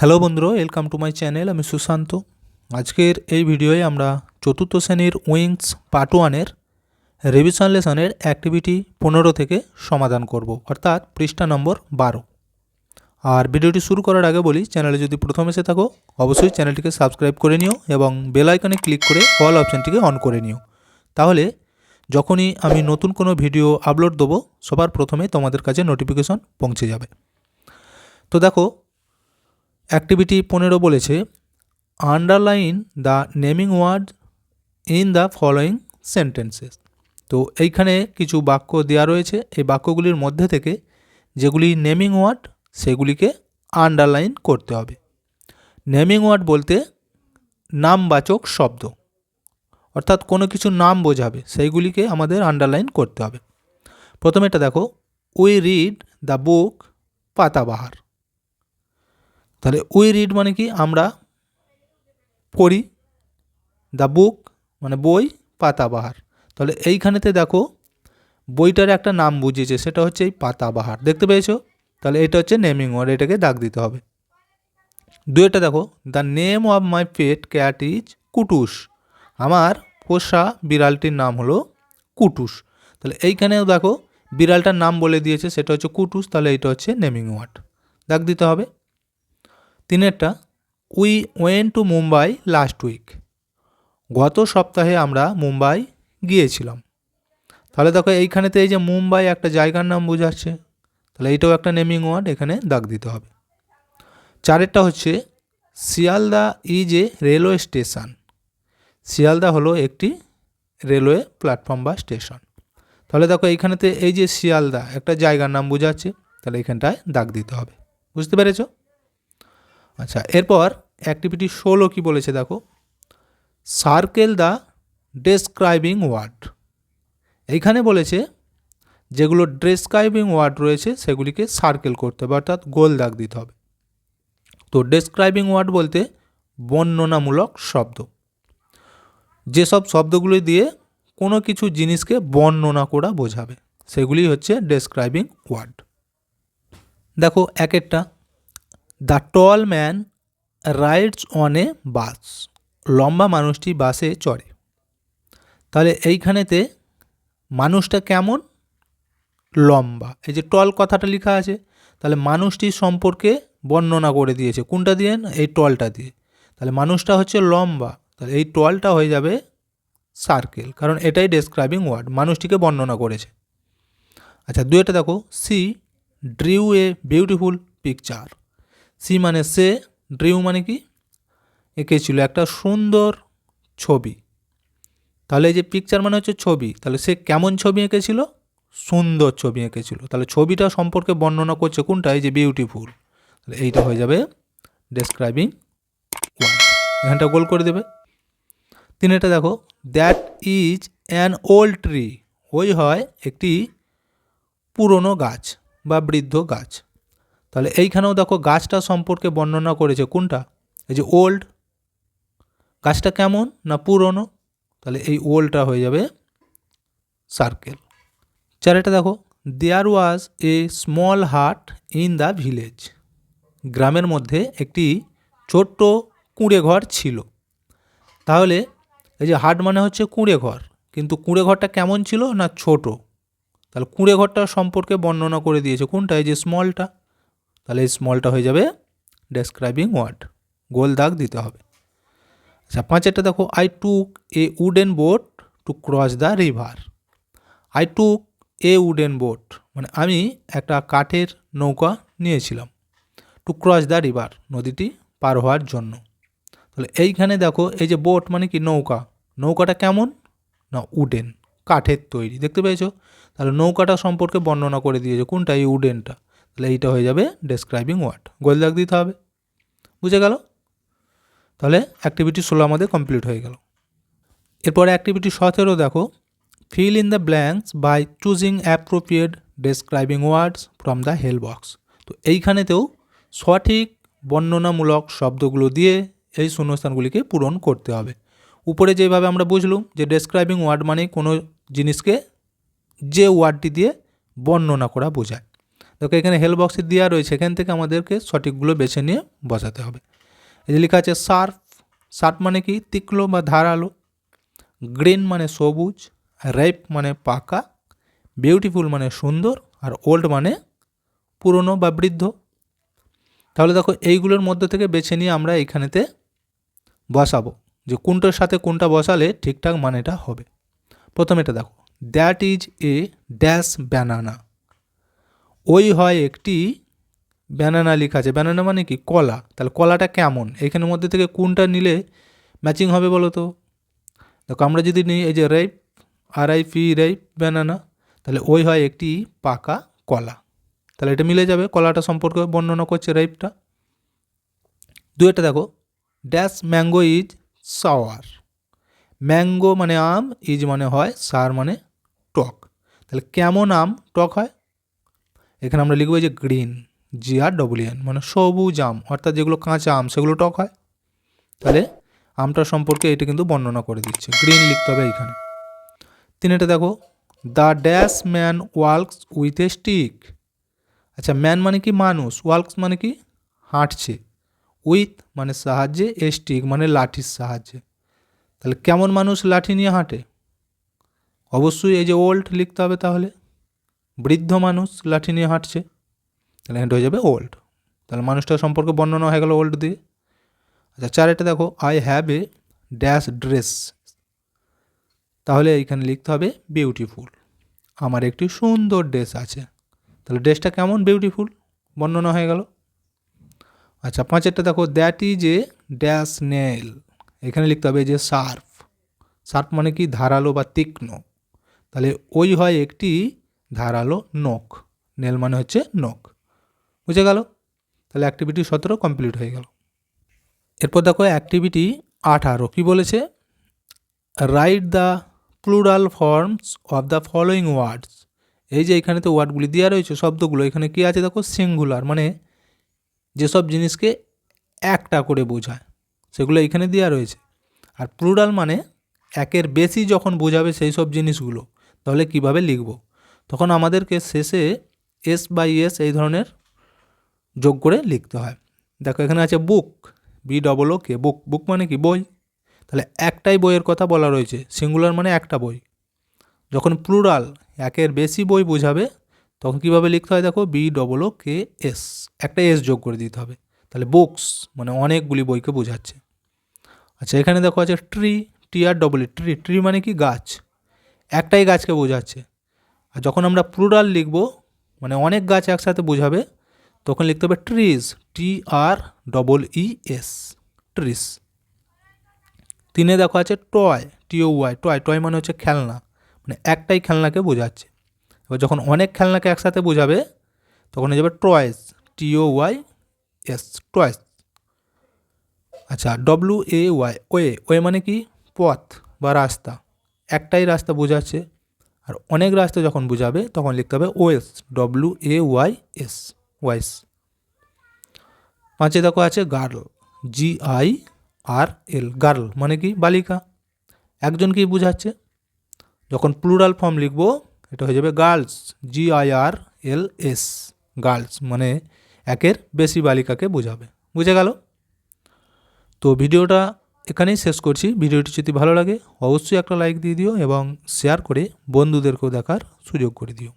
Hello বন্ধুরা welcome to my channel আমি সুশান্ত। আজকের এই ভিডিওয়ে আমরা চতুর্থ শ্রেণির উইংস পার্ট ওয়ানের রিভিশন লেসনের অ্যাক্টিভিটি পনেরো থেকে সমাধান করব, অর্থাৎ পৃষ্ঠা নম্বর বারো। আর ভিডিওটি শুরু করার আগে বলি চ্যানেলে যদি প্রথম এসে থাকো, অবশ্যই চ্যানেলটিকে সাবস্ক্রাইব করে নিও এবং বেল আইকনে ক্লিক করে অল অপশানটিকে অন করে নিও। তাহলে, যখনই আমি নতুন কোনো ভিডিও আপলোড দেবো, সবার প্রথমে তোমাদের কাছে নোটিফিকেশন পৌঁছে যাবে। তো দেখো অ্যাক্টিভিটি পনেরো বলেছে underline the naming word in the following sentences তো এইখানে কিছু বাক্য দেওয়া রয়েছে, এই বাক্যগুলির মধ্যে থেকে যেগুলি নেমিং ওয়ার্ড সেগুলিকে আন্ডারলাইন করতে হবে। নেমিং ওয়ার্ড বলতে নামবাচক শব্দ, অর্থাৎ কোনো কিছু নাম বোঝাবে, সেইগুলিকে আমাদের আন্ডারলাইন করতে হবে। প্রথমে এটা দেখো we read the book Patabahar. তাহলে উই রিড মানে কি? আমরা পড়ি। দ্য বুক মানে বই, পাতাবাহার। তাহলে এইখানেতে দেখো, বইটার একটা নাম বুঝিয়েছে, সেটা হচ্ছে এই পাতাবাহার। দেখতে পেয়েছ? তাহলে এটা হচ্ছে নেমিং ওয়ার্ড এটাকে দাগ দিতে হবে। দুয়েটা দেখো the name of my pet cat is Kutus আমার পোষা বিড়ালটির নাম হলো কুটুস তাহলে এইখানেও দেখো, বিড়ালটার নাম বলে দিয়েছে, সেটা হচ্ছে কুটুস তাহলে এটা হচ্ছে নেমিং ওয়ার্ড দাগ দিতে হবে। তিনেরটা, we went to Mumbai last week. গত সপ্তাহে আমরা মুম্বাই গিয়েছিলাম। তাহলে দেখো এইখানেতে এই যে মুম্বাই একটা জায়গার নাম বোঝাচ্ছে, তাহলে এইটাও একটা নেমিং ওয়ার্ড এখানে দাগ দিতে হবে। চারেরটা হচ্ছে, Sealdah is a railway station Sealdah হলো একটি রেলওয়ে প্ল্যাটফর্ম বা স্টেশন তাহলে দেখো এইখানেতে এই যে শিয়ালদা একটা জায়গার নাম বোঝাচ্ছে, তাহলে এখানটায় দাগ দিতে হবে। বুঝতে পেরেছ? আচ্ছা এরপর অ্যাক্টিভিটি ষোলো কী বলেছে দেখো? সার্কেল দ্য ডেসক্রাইবিং ওয়ার্ড এইখানে বলেছে, যেগুলো ডেসক্রাইবিং ওয়ার্ড রয়েছে, সেগুলিকে সার্কেল করতে হবে, অর্থাৎ গোল দাগ দিতে হবে। তো ডেসক্রাইবিং ওয়ার্ড বলতে বর্ণনামূলক শব্দ। যেসব শব্দগুলি দিয়ে কোনো কিছু জিনিসকে বর্ণনা করা বোঝাবে, সেগুলি হচ্ছে ডেসক্রাইবিং ওয়ার্ড দেখো, এক একটা the tall man rides on a bus. লম্বা মানুষটি বাসে চড়ে। তাহলে এইখানেতে মানুষটা কেমন? লম্বা। এই যে টল কথাটা লেখা আছে, তাহলে মানুষটির সম্পর্কে বর্ণনা করে দিয়েছে। কোনটা দিয়ে? এই টলটা দিয়ে। তাহলে মানুষটা হচ্ছে লম্বা। তাহলে এই টলটা হয়ে যাবে সার্কেল। কারণ এটাই ডেসক্রাইবিং ওয়ার্ড মানুষটিকে বর্ণনা করেছে। আচ্ছা দুয়েটা দেখো। See, draw a beautiful picture. See মানে সে ড্রিউ মানে কি? এঁকেছিল একটা সুন্দর ছবি। তাহলে এই যে পিকচার মানে হচ্ছে ছবি, তাহলে সে কেমন ছবি এঁকেছিল সুন্দর ছবি এঁকেছিল তাহলে ছবিটা সম্পর্কে বর্ণনা করছে কোনটা? এই যে বিউটিফুল তাহলে এইটা হয়ে যাবে ডেসক্রাইবিং এখানটা গোল করে দেবে। তিন এটা দেখো that is an old tree ওই হয় একটি পুরনো গাছ বা বৃদ্ধ গাছ। তাহলে এইখানেও দেখো গাছটা সম্পর্কে বর্ণনা করেছে কোনটা? এই যে ওল্ড গাছটা কেমন না পুরনো? তাহলে এই ওল্ডটা হয়ে যাবে সার্কেল চারেটা দেখো there was a small hut in the village গ্রামের মধ্যে একটি ছোট্ট কুঁড়ে ঘর ছিল। তাহলে এই যে হাট মানে হচ্ছে কুঁড়ে ঘর কিন্তু কুঁড়ে ঘরটা কেমন ছিল না ছোট? তাহলে কুঁড়ে ঘরটা সম্পর্কে বর্ণনা করে দিয়েছে। কোনটা? এই যে স্মলটা তাহলে এই স্মলটা হয়ে যাবে ডেসক্রাইবিং ওয়ার্ড গোল দাগ দিতে হবে। আচ্ছা পাঁচেরটা দেখো। I took a wooden boat to cross the river I took a wooden boat মানে আমি একটা কাঠের নৌকা নিয়েছিলাম টু ক্রস দ্য রিভার নদীটি পার হওয়ার জন্য। তাহলে এইখানে দেখো, এই যে বোট মানে কি নৌকা? নৌকাটা কেমন? না উডেন কাঠের তৈরি। দেখতে পেয়েছ? তাহলে নৌকাটা সম্পর্কে বর্ণনা করে দিয়েছে। কোনটা? এই উডেনটা তাহলে এইটা হয়ে যাবে ডেসক্রাইবিং ওয়ার্ড গোল দাগ দিতে হবে। বুঝে গেল? তাহলে অ্যাক্টিভিটি ষোলো আমাদের কমপ্লিট হয়ে গেল। এরপরে অ্যাক্টিভিটি সতেরো দেখো। Fill in the blanks by choosing appropriate describing words from the help box তো এইখানেতেও সঠিক বর্ণনামূলক শব্দগুলো দিয়ে এই শূন্যস্থানগুলিকে পূরণ করতে হবে। উপরে যেভাবে আমরা বুঝলুম যে ডেসক্রাইবিং ওয়ার্ড মানে কোনো জিনিসকে যে ওয়ার্ডটি দিয়ে বর্ণনা করা বোঝায়। দেখো এখানে হেল বক্সে দেওয়া রয়েছে, এখান থেকে আমাদেরকে সঠিকগুলো বেছে নিয়ে বসাতে হবে। এই যে লেখা আছে সার্ফ সার্ফ মানে কি? তিক্লো বা ধারালো। গ্রিন মানে সবুজ, রেপ মানে পাকা। বিউটিফুল মানে সুন্দর আর ওল্ড মানে পুরনো বা বৃদ্ধ। তাহলে দেখো এইগুলোর মধ্যে থেকে বেছে নিয়ে আমরা এইখানেতে বসাবো যে কোনটার সাথে কোনটা বসালে ঠিকঠাক মানেটা হবে। প্রথমে এটা দেখো that is a dash banana ওই হয় একটি ব্যানানা লেখা আছে। ব্যানানা মানে কি? কলা। তাহলে কলাটা কেমন? এইখানের মধ্যে থেকে কোনটা নিলে ম্যাচিং হবে বলো তো? দেখো, আমরা যদি নিই এই যে ripe R I P ripe banana তাহলে ওই হয় একটি পাকা কলা। তাহলে এটা মিলে যাবে। কলাটা সম্পর্কে বর্ণনা করছে রেপটা দুয়েটা দেখো। Dash mango is sour mango মানে আম ইজ মানে হয় সার মানে টক। তাহলে কেমন আম? টক হয়? এখানে আমরা লিখব যে green G R double N মানে সবুজ আম, অর্থাৎ যেগুলো কাঁচা আম, সেগুলো টক হয়। তাহলে আমটা সম্পর্কে এটা কিন্তু বর্ণনা করে দিচ্ছে। গ্রিন লিখতে হবে এইখানে। তিনেটা দেখো the dash man works with a stick আচ্ছা ম্যান মানে কি মানুষ? ওয়ার্কস মানে কি? হাঁটছে। উইথ মানে সাহায্যে এ স্টিক মানে লাঠির সাহায্যে। তাহলে কেমন মানুষ লাঠি নিয়ে হাঁটে? অবশ্যই এই যে ওল্ড লিখতে হবে তাহলে। বৃদ্ধ মানুষ লাঠি নিয়ে হাঁটছে, তাহলে এটা হয়ে যাবে ওল্ড তাহলে মানুষটার সম্পর্কে বর্ণনা হয়ে গেল ওল্ড দিয়ে। আচ্ছা চারেটা দেখো I have a dash dress তাহলে এইখানে লিখতে হবে বিউটিফুল আমার একটি সুন্দর ড্রেস আছে। তাহলে ড্রেসটা কেমন বিউটিফুল বর্ণনা হয়ে গেল। আচ্ছা পাঁচেরটা দেখো that is a dash nail এখানে লিখতে হবে যে সার্ফ সার্ফ মানে কি? ধারালো বা তীক্ষ্ণ। তাহলে ওই হয় একটি ধারালো নখ। নেল মানে হচ্ছে নখ। বুঝে গেল? তাহলে অ্যাক্টিভিটি সতেরো কমপ্লিট হয়ে গেল। এরপর দেখো অ্যাক্টিভিটি আঠারো। কী বলেছে? Write the plural forms of the following words এই যে এখানে তো ওয়ার্ডগুলি দেওয়া রয়েছে, শব্দগুলো, এখানে কী আছে দেখো? সিঙ্গুলার মানে যেসব জিনিসকে একটা করে বোঝায়, সেগুলো এখানে দেওয়া রয়েছে। আর প্লুরাল মানে একের বেশি যখন বোঝাবে সেই সব জিনিসগুলো। তাহলে কীভাবে লিখব? তখন আমাদেরকে শেষে এস বাই এস এই ধরনের যোগ করে লিখতে হয়। দেখো এখানে আছে বুক বি ডবল ও কে বুক বুক মানে কি? বই। তাহলে একটাই বইয়ের কথা বলা রয়েছে সিঙ্গুলার মানে একটা বই। যখন প্লুরাল একের বেশি বই বোঝাবে, তখন কীভাবে লিখতে হয় দেখো? B double O K S একটা এস যোগ করে দিতে হবে। তাহলে বুকস মানে অনেকগুলি বইকে বোঝাচ্ছে। আচ্ছা এখানে দেখো আছে tree T R double tree tree মানে কি? গাছ। একটাই গাছকে বোঝাচ্ছে। আর যখন আমরা প্লুরাল লিখব মানে অনেক গাছ একসাথে বোঝাবে, তখন লিখতে হবে trees T R double E S trees তিনে দেখো আছে টয় টিও ওয়াই টয় টয় মানে হচ্ছে খেলনা মানে একটাই খেলনাকে বোঝাচ্ছে। এবার যখন অনেক খেলনাকে একসাথে বোঝাবে, তখন হয়ে যাবে toys T O Y S toys আচ্ছা W A Y way way মানে কি? পথ বা রাস্তা, একটাই রাস্তা বোঝাচ্ছে। আর অনেক রাস্তা যখন বোঝাবে, তখন লিখতে হবে ways W A Y S ways. পাঁচে দেখো আছে girl G I R L girl মানে কি? বালিকা। একজনকেই বোঝাচ্ছে। যখন প্লুরাল ফর্ম লিখব, এটা হয়ে যাবে girls G I R L S girls মানে একের বেশি বালিকাকে বোঝাবে। বুঝে গেল? তো ভিডিওটা এখানেই শেষ করছি। ভিডিওটি যদি ভালো লাগে, অবশ্যই একটা লাইক দিয়ে দিও এবং শেয়ার করে বন্ধুদেরকেও দেখার সুযোগ করে দিও।